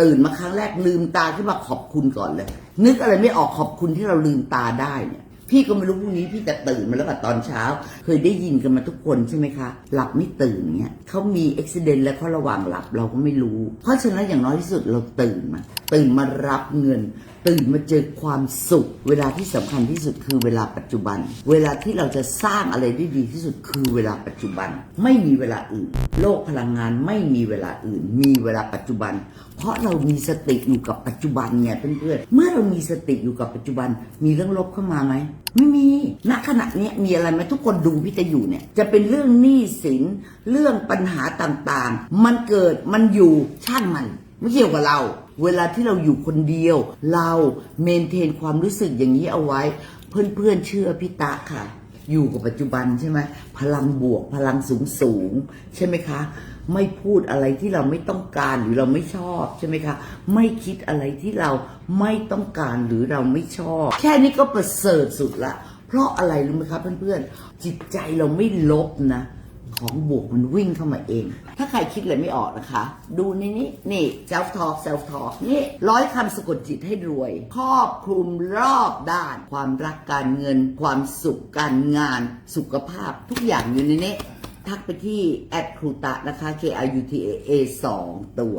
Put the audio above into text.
ตื่นมาครั้งแรกลืมตาขึ้นมาขอบคุณก่อนเลย นึกอะไรไม่ออกขอบคุณที่เราลืมตาได้เนี่ยพี่ก็ไม่รู้พรุ่งนี้พี่จะตื่นมาแล้วกับตอนเช้า เคยได้ยินกันมาทุกคนใช่ไหมคะ หลับไม่ตื่นเนี่ยเขามีอุบิเหตุแล้วเขาระหว่างหลับเราก็ไม่รู้ เพราะฉะนั้นอย่างน้อยที่สุดเราตื่นมา ตื่นมารับเงิน ตื่นมาเจอความสุข เวลาที่สำคัญที่สุดคือเวลาปัจจุบัน เวลาที่เราจะสร้างอะไรได้ดีที่สุดคือเวลาปัจจุบัน ไม่มีเวลาอื่น โลกพลังงานไม่มีเวลาอื่น มีเวลาปัจจุบัน เพราะเรามีสติอยู่กับปัจจุบันไงเพื่อนๆเมื่อเรามีสติอยู่กับปัจจุบัน มีเรื่องลบเข้ามาไหมไม่มี ณ ขณะนี้มีอะไรไหมทุกคนดูพี่จะอยู่เนี่ย จะเป็นเรื่องหนี้สิน เรื่องปัญหาต่างๆ มันเกิด มันอยู่ ช่างมัน ไม่เกี่ยวกับเรา เวลาที่เราอยู่คนเดียว เราเมนเทนความรู้สึกอย่างนี้เอาไว้ เพื่อนๆเชื่อพี่ตาค่ะ อยู่กับปัจจุบันใช่ไหมพลังบวกพลังสูงสูงใช่ไหมคะ ไม่พูดอะไรที่เราไม่ต้องการหรือเราไม่ชอบใช่ไหมคะ ไม่คิดอะไรที่เราไม่ต้องการหรือเราไม่ชอบ แค่นี้ก็ประเสริฐสุดละ เพราะอะไรรู้ไหมคะเพื่อนๆจิตใจเราไม่ลบนะ ของบวกมันวิ่งเข้ามาเอง ถ้าใครคิดอะไรไม่ออกนะคะ ดูในนี้นี่ self talk self talk นี่ร้อยคำสะกดจิตให้รวย ครอบคลุมรอบด้าน ความรักการเงิน ความสุขการงาน สุขภาพทุกอย่างอยู่ในนี้ทักไปที่แอดครูตะนะคะ K R U T A A 2ตัว